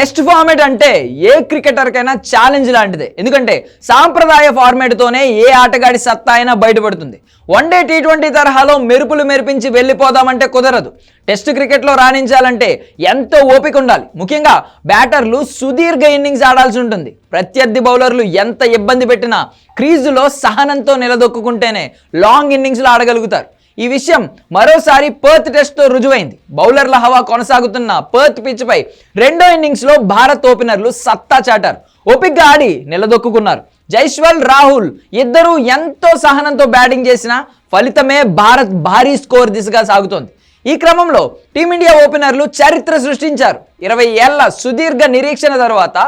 Test format అంటే ఏ క్రికెటర్కైనా challenge లాంటిదే. ఎందుకంటే సాంప్రదాయ ఫార్మేట్తోనే ఏ ఆటగాడి సత్తా అయినా బయటపడుతుంది. వన్ డే టీ ట్వంటీ తరహాలో మెరుపులు మెరిపించి వెళ్ళిపోదామంటే కుదరదు. టెస్ట్ క్రికెట్లో రాణించాలంటే ఎంతో ఓపిక ఉండాలి. ముఖ్యంగా బ్యాటర్లు సుదీర్ఘ ఇన్నింగ్స్ ఆడాల్సి ఉంటుంది. ప్రత్యర్థి బౌలర్లు ఎంత ఇబ్బంది పెట్టినా క్రీజులో సహనంతో నిలదొక్కుంటేనే లాంగ్ ఇన్నింగ్స్లో ఆడగలుగుతారు. ఈ విషయం మరోసారి పర్త్ టెస్ట్తో రుజువైంది. బౌలర్ల హవా కొనసాగుతున్న పర్త్ పిచ్పై రెండో ఇన్నింగ్స్లో భారత్ ఓపెనర్లు సత్తా చాటారు. ఓపిగ్గా ఆడి నిలదొక్కున్నారు జైస్వాల్ రాహుల్ ఇద్దరూ ఎంతో సహనంతో బ్యాటింగ్ చేసినా ఫలితమే భారత్ భారీ స్కోర్ దిశగా సాగుతోంది. ఈ క్రమంలో టీమిండియా ఓపెనర్లు చరిత్ర సృష్టించారు. ఇరవై ఏళ్ళ సుదీర్ఘ నిరీక్షణ తర్వాత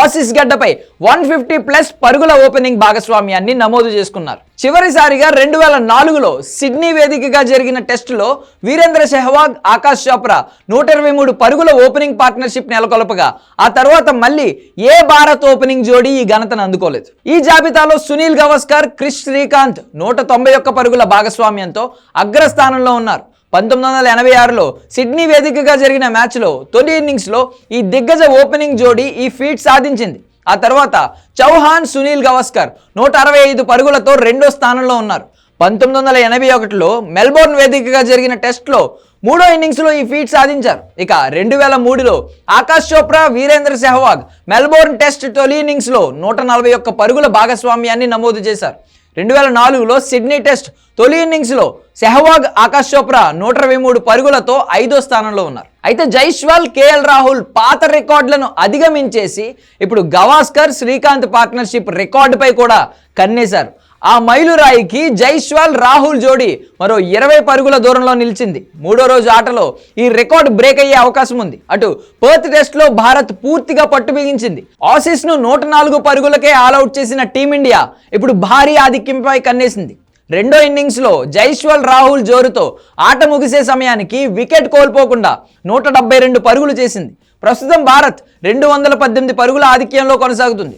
ఆసిస్ గడ్డపై వన్ ఫిఫ్టీ ప్లస్ పరుగుల ఓపెనింగ్ భాగస్వామ్యాన్ని నమోదు చేసుకున్నారు. చివరిసారిగా రెండు వేల నాలుగులో సిడ్నీ వేదికగా జరిగిన టెస్టులో వీరేంద్ర సెహ్వాగ్ ఆకాష్ చోప్రా నూట ఇరవై మూడు పరుగుల ఓపెనింగ్ పార్ట్నర్షిప్ నెలకొల్పగా ఆ తర్వాత మళ్ళీ ఏ భారత్ ఓపెనింగ్ జోడీ ఈ ఘనతను అందుకోలేదు. ఈ జాబితాలో సునీల్ గవస్కర్ క్రిష్ శ్రీకాంత్ నూట తొంభై ఒక్క పరుగుల భాగస్వామ్యంతో అగ్రస్థానంలో ఉన్నారు. పంతొమ్మిది వందల ఎనభై ఆరులో సిడ్నీ వేదికగా జరిగిన మ్యాచ్లో తొలి ఇన్నింగ్స్లో ఈ దిగ్గజ ఓపెనింగ్ జోడీ ఈ ఫీట్ సాధించింది. ఆ తర్వాత చౌహాన్ సునీల్ గవస్కర్ నూట అరవై ఐదు పరుగులతో రెండో స్థానంలో ఉన్నారు. పంతొమ్మిది వందల ఎనభై ఒకటిలో మెల్బోర్న్ వేదికగా జరిగిన టెస్ట్లో మూడో ఇన్నింగ్స్లో ఈ ఫీట్ సాధించారు. ఇక రెండు వేల మూడులో ఆకాష్ చోప్రా వీరేంద్ర సెహ్వాగ్ మెల్బోర్న్ టెస్ట్ తొలి ఇన్నింగ్స్లో నూట నలభై ఒక్క పరుగుల భాగస్వామ్యాన్ని నమోదు చేశారు. రెండు వేల నాలుగులో సిడ్నీ టెస్ట్ తొలి ఇన్నింగ్స్లో సెహవాగ్ ఆకాష్ చోప్రా నూట ఇరవై మూడు పరుగులతో ఐదో స్థానంలో ఉన్నారు. అయితే జైస్వాల్ కేఎల్ రాహుల్ పాత రికార్డులను అధిగమించేసి ఇప్పుడు గవాస్కర్ శ్రీకాంత్ పార్ట్నర్షిప్ రికార్డుపై కూడా కన్నేశారు. ఆ మైలురాయికి జైస్వాల్ రాహుల్ జోడీ మరో ఇరవై పరుగుల దూరంలో నిలిచింది. మూడో రోజు ఆటలో ఈ రికార్డ్ బ్రేక్ అయ్యే అవకాశం ఉంది. అటు పర్త్ టెస్ట్లో భారత్ పూర్తిగా పట్టు బిగించింది. ఆసీస్ను నూట నాలుగు పరుగులకే ఆల్అవుట్ చేసిన టీమిండియా ఇప్పుడు భారీ ఆధిక్యంపై కన్నేసింది. రెండో ఇన్నింగ్స్లో జైస్వాల్ రాహుల్ జోరుతో ఆట ముగిసే సమయానికి వికెట్ కోల్పోకుండా నూట డెబ్బై రెండు పరుగులు చేసింది. ప్రస్తుతం భారత్ రెండు వందల పద్దెనిమిది పరుగుల ఆధిక్యంలో కొనసాగుతుంది.